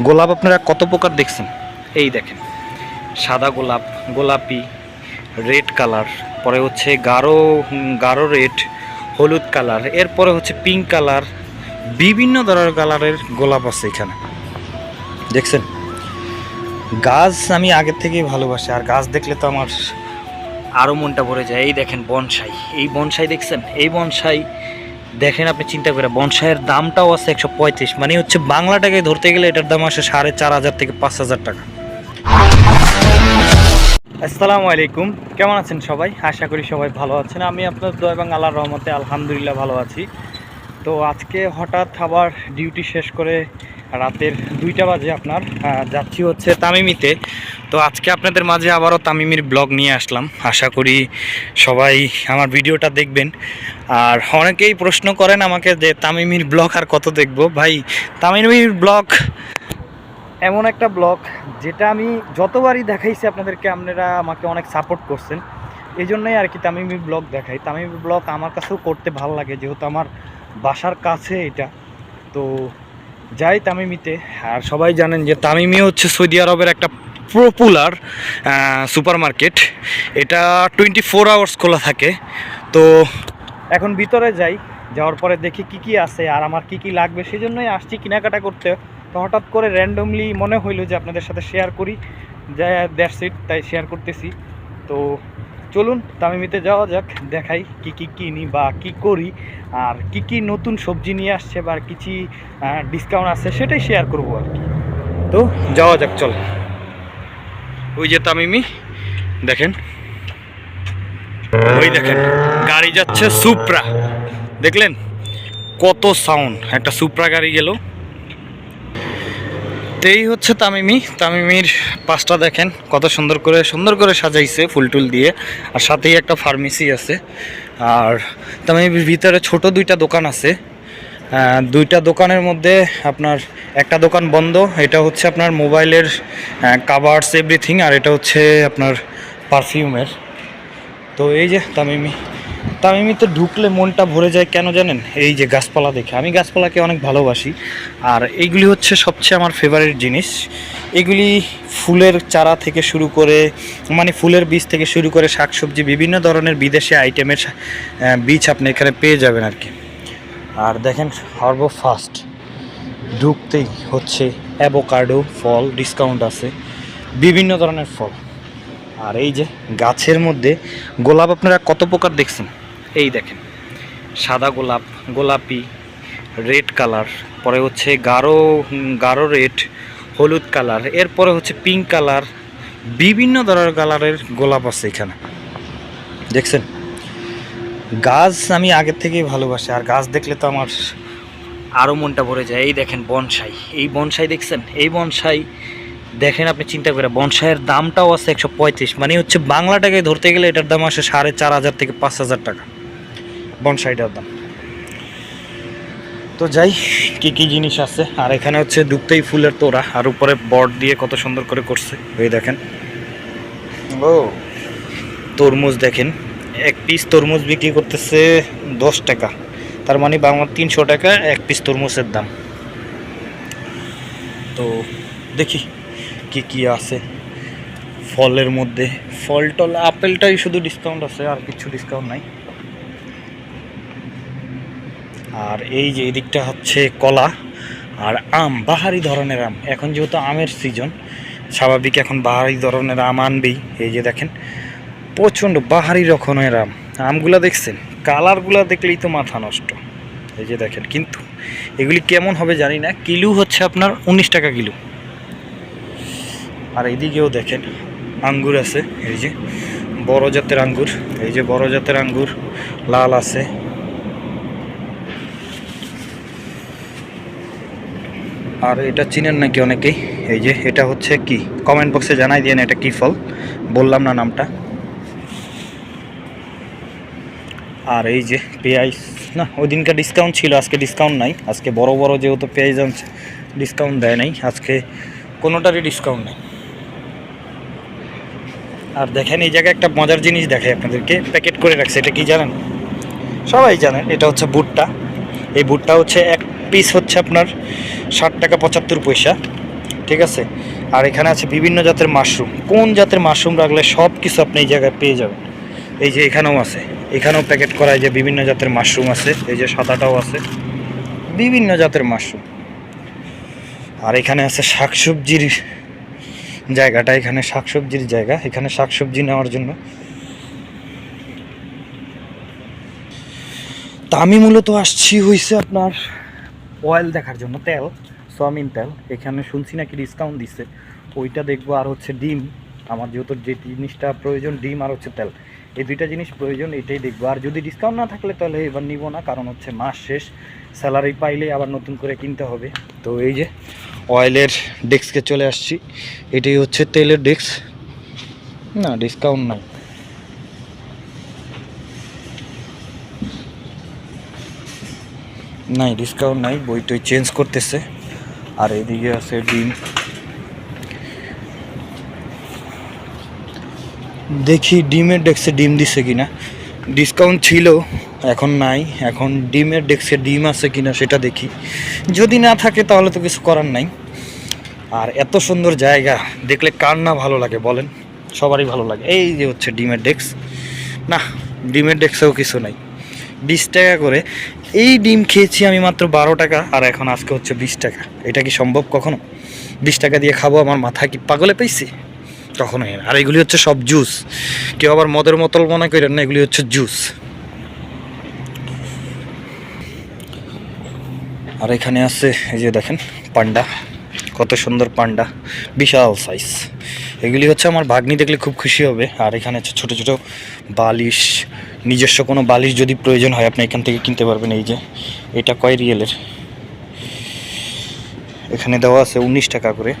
গোলাপ আপনারা কত প্রকার দেখছেন? এই দেখেন, সাদা গোলাপ, গোলাপি, রেড কালার, পরে হচ্ছে গাঢ় গাঢ় রেড, হলুদ কালার, এরপরে হচ্ছে পিঙ্ক কালার, বিভিন্ন ধরনের কালারের গোলাপ আছে এখানে। দেখছেন? গাছ আমি আগের থেকেই ভালোবাসি, আর গাছ দেখলে তো আমার আরও মনটা ভরে যায়। এই দেখেন বনসাই, এই বনসাই দেখছেন? এই বনসাই দেখেন আপনি চিন্তা করে, বনসাইয়ের দামটাও আছে একশো পঁয়ত্রিশ মানে হচ্ছে বাংলাটাকে ধরতে গেলে এটার দাম আসে সাড়ে চার হাজার থেকে পাঁচ হাজার টাকা। আসসালামু আলাইকুম, কেমন আছেন সবাই? আশা করি সবাই ভালো আছেন। আমি আপনার দোয়া এবং আল্লাহর রহমতে আলহামদুলিল্লাহ ভালো আছি। তো আজকে হঠাৎ আবার ডিউটি শেষ করে রাতের দুইটা বাজে আপনার যাচ্ছি হচ্ছে তামিমিতে। তো আজকে আপনাদের মাঝে আবারও তামিমির ব্লগ নিয়ে আসলাম। আশা করি সবাই আমার ভিডিওটা দেখবেন। আর অনেকেই প্রশ্ন করেন আমাকে যে তামিমির ব্লগ আর কত দেখব। ভাই, তামিমির ব্লগ এমন একটা ব্লগ যেটা আমি যতবারই দেখাইছি আপনাদেরকে আপনারা আমাকে অনেক সাপোর্ট করছেন। এই জন্যই আর কি তামিমি ব্লগ দেখাই। তামিমি ব্লগ আমার কাছেও করতে ভালো লাগে, যেহেতু আমার বাসার কাছে এটা। তো যাই তামিমিতে, আর সবাই জানেন যে তামিমি হচ্ছে সৌদি আরবের একটা পপুলার সুপার মার্কেট এটা টোয়েন্টি ফোর আওয়ার্স খোলা থাকে। তো এখন ভিতরে যাই, যাওয়ার পরে দেখি কি কি আছে, আর আমার কি কি লাগবে সেই জন্যই আসছি কেনাকাটা করতে। তো হঠাৎ করে র্যান্ডমলি মনে হইল যে আপনাদের সাথে শেয়ার করি। যা দ্যাটস ইট তাই শেয়ার করতেছি। তো চলুন তামিমিতে যাওয়া যাক, দেখাই কি কি কিনি বা কি করি। আর কি কি নতুন সবজি নিয়ে আসছে বা কিছু ডিসকাউন্ট আছে সেটাই শেয়ার করব আর কি। তো যাওয়া যাক, চল। ওই যে তামিমি, দেখেন। ওই দেখেন, গাড়ি যাচ্ছে সুপ্রা। দেখলেন? কত সাউন্ড একটা সুপ্রা গাড়ি গেল। এই হচ্ছে তামিমি। তামিমির পাঁচটা দেখেন, কত সুন্দর করে সুন্দর করে সাজাইছে ফুল টুল দিয়ে। আর সাথেই একটা ফার্মেসি আছে। আর তামিমির ভিতরে ছোট দুইটা দোকান আছে। দুইটা দোকানের মধ্যে আপনার একটা দোকান বন্ধ, এটা হচ্ছে আপনার মোবাইলের কাভার্স এভরিথিং আর এটা হচ্ছে আপনার পারফিউমের তো এই যে তামিমি তামিমিতে ঢুকলে মনটা ভরে যায় কেন জানেন? এই যে গাছপালা দেখে। আমি গাছপালাকে অনেক ভালোবাসি। আর এইগুলি হচ্ছে সবচেয়ে আমার ফেভারিট জিনিস। এগুলি ফুলের চারা থেকে শুরু করে মানে ফুলের বীজ থেকে শুরু করে শাকসবজি, বিভিন্ন ধরনের বিদেশি আইটেমের বীজ আপনি এখানে পেয়ে যাবেন আর কি। আর দেখেন সর্ব ফার্স্ট ঢুকতেই হচ্ছে অ্যাভোকাডো ফল ডিসকাউন্ট আছে। বিভিন্ন ধরনের ফল। আর এই যে গাছের মধ্যে গোলাপ আপনারা কত প্রকার দেখছেন? এই দেখেন, সাদা গোলাপ, গোলাপি, রেড কালার, পরে হচ্ছে গাঢ় গাঢ় রেড, হলুদ কালার, এরপরে হচ্ছে পিঙ্ক কালার, বিভিন্ন ধরনের কালারের গোলাপ আছে এখানে। দেখছেন? গাছ আমি আগের থেকেই ভালোবাসি, আর গাছ দেখলে তো আমার আরও মনটা ভরে যায়। এই দেখেন বনসাই, এই বনসাই দেখছেন? এই বনসাই দেখেন আপনি চিন্তা করে বনসাইয়ের দামটাও আছে একশো পঁয়ত্রিশ মানে হচ্ছে বাংলা টাকায় ধরতে গেলে এটার দাম আসে সাড়ে চার হাজার থেকে পাঁচ হাজার টাকা বনসাইটার দাম। তো যাই কি কি জিনিস আছে? আর এখানে হচ্ছে ঢুকতেই ফুলের তোড়া আর উপরে বট দিয়ে কত সুন্দর করে করছে এই দেখেন। ও। তরমুজ দেখেন এক পিস তরমুজ বিক্রি করতেছে দশ টাকা তার মানে বাংলা তিনশো টাকা এক পিস তরমুজের দাম। তো দেখি কি কি আছে ফলের মধ্যে? ফল টল, আপেলটাই শুধু ডিসকাউন্ট আছে, আর কিছু ডিসকাউন্ট নাই। আর এই যে এদিকটা হচ্ছে কলা আর আম, বাহারি ধরনের আম। এখন যেহেতু আমের সিজন স্বাভাবিক এখন বাহারি ধরনের আম আনবেই। এই যে দেখেন, প্রচণ্ড বাহারি রকমের আম। আমগুলা দেখছেন? কালারগুলা দেখলেই তো মাথা নষ্ট। এই যে দেখেন, কিন্তু এগুলি কেমন হবে জানি না। কিলো হচ্ছে আপনার উনিশ টাকা কিলো। আর এইদিকেও দেখেন আঙ্গুর আছে, এই যে বড় জাতের আঙ্গুর, এই যে বড় জাতের আঙ্গুর, লাল আছে। আর এটা চিনেন নাকি অনেকেই? এই যে এটা হচ্ছে কি? কমেন্ট বক্সে জানাই দিয়েন এটা কি ফল, বললাম না নামটা। আর এই যে পেঁয়াজ, না ওই দিনকার ডিসকাউন্ট ছিল, আজকে ডিসকাউন্ট নাই। আজকে বড় বড় যেহেতু পেঁয়াজ ডিসকাউন্ট দেয় নাই। আজকে কোনোটারই ডিসকাউন্ট নেই। আর দেখেন, এই জায়গায় একটা মজার জিনিস দেখাই আপনাদেরকে। প্যাকেট করে রাখছে, এটা কি জানেন? সবাই জানেন, এটা হচ্ছে ভুট্টা। এই বুটটা হচ্ছে এক পিস হচ্ছে আপনার ষাট টাকা পঁচাত্তর পয়সা, ঠিক আছে? আর এখানে আছে বিভিন্ন জাতের মাশরুম। কোন জাতের মাশরুম রাখলে সব কিছু আপনি এই জায়গায় পেয়ে যাবেন? এই যে এখানেও আছে। এখানেও প্যাকেট করা যে বিভিন্ন জাতের মাশরুম আছে, এই যে সাদাটাও আছে। বিভিন্ন জাতের মাশরুম। আর এখানে আছে শাকসবজির জায়গাটা, এখানে শাকসবজির জায়গা, এখানে শাকসবজি নেওয়ার জন্য। তা আমি মূলত আসছি হইছে আপনার অয়েল দেখার জন্য, তেল সয়াবিন তেল। এখানে শুনছি নাকি ডিসকাউন্ট দিচ্ছে ওইটা দেখব, আর হচ্ছে ডিম। আমার যেহেতু যে জিনিসটা প্রয়োজন, ডিম আর হচ্ছে তেল। এই দুইটা জিনিস প্রয়োজন, এটাই দেখব। আর যদি ডিসকাউন্ট না থাকলে তাহলে এবার নিব না, কারণ হচ্ছে মাস শেষ। স্যালারি পাইলে আবার নতুন করে কিনতে হবে। তো এই যে অয়েলের ডেস্কে চলে আসছি। এটাই হচ্ছে তেলের ডেস্ক। না ডিসকাউন্ট নাই। নাই ডিসকাউন্ট নাই বইটই চেঞ্জ করতেছে। আর এদিকে আছে ডিম। দেখি ডিমের ডেস্কে ডিম দিছে কিনা। ডিসকাউন্ট ছিল, এখন নাই। এখন ডিমের ডেস্কে ডিম আছে কিনা সেটা দেখি। যদি না থাকে তাহলে তো কিছু করার নাই। আর এত সুন্দর জায়গা, দেখলে কার না ভালো লাগে বলেন? সবারই ভালো লাগে। এই যে হচ্ছে ডিমের ডেস্ক না, ডিমের ডেক্সেও কিছু নাই। বিশ টাকা করে। এই ডিম খেয়েছি আমি মাত্র বারো টাকা, আর এখন আজকে হচ্ছে বিশ টাকা। এটা কি সম্ভব কখনো? বিশ টাকা দিয়ে খাব, আমার মাথা কি পাগলে পেয়েছি? কখনোই না। আর এগুলি হচ্ছে সব জুস কেউ আবার মদের মতল মনে করেন না, এগুলি হচ্ছে জুস আর এখানে আছে, এই যে দেখেন, পান্ডা। কত সুন্দর পান্ডা। বিশাল সাইজ এগুলি হচ্ছে আমার ভাগ্নি দেখলে খুব খুশি হবে। আর এখানে হচ্ছে ছোটো ছোটো বালিশ। নিজস্ব কোনো বালিশ যদি প্রয়োজন হয়, আপনি এখান থেকে কিনতে পারবেন। এই যে, এটা কয় রিয়েলের? এখানে দেওয়া আছে উনিশ টাকা করে।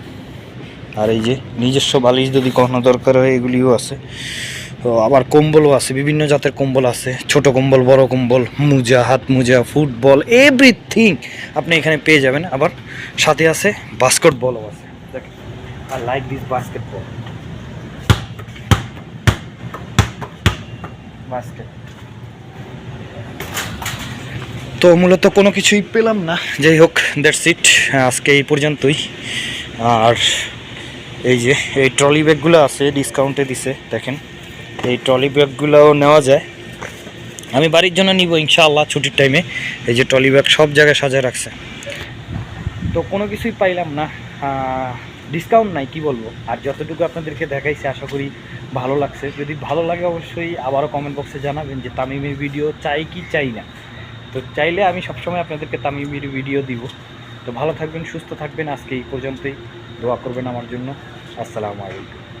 আর এই যে নিজস্ব বালিশ যদি কখনো দরকার হয়, এগুলিও আছে। তো আবার কম্বলও আছে, বিভিন্ন জাতের কম্বল আছে। ছোট কম্বল, বড় কম্বল, মোজা, হাত মোজা, ফুটবল, এভরিথিং আপনি এখানে পেয়ে যাবেন। আবার সাথে আছে বাস্কেটবলও আছে। আর লাইক দিস বাস্কেটবল। বাস্কেট। তো মূলত কোনো কিছুই পেলাম না। যাই হোক দ্যাটস ইট আজকে এই পর্যন্তই। আর এই যে, এই ট্রলি ব্যাগগুলো আছে ডিসকাউন্টে দিছে, দেখেন। এই ট্রলি ব্যাগগুলোও নেওয়া যায়। আমি বাড়ির জন্য নিব ইনশাআল্লাহ ছুটির টাইমে এই যে ট্রলি ব্যাগ সব জায়গায় সাজায় রাখছে। তো কোনো কিছুই পাইলাম না। ডিসকাউন্ট নাই, কি বলব? আর যতটুকু আপনাদেরকে দেখাইছি, আশা করি ভালো লাগছে। যদি ভালো লাগে অবশ্যই আবারও কমেন্ট বক্সে জানাবেন যে তামিমের ভিডিও চাই কি চাই না। তো চাইলে আমি সবসময় আপনাদেরকে তামিমের ভিডিও দিব। তো ভালো থাকবেন, সুস্থ থাকবেন। আজকে এই পর্যন্তই। দোয়া করবেন আমার জন্য। আসসালামু আলাইকুম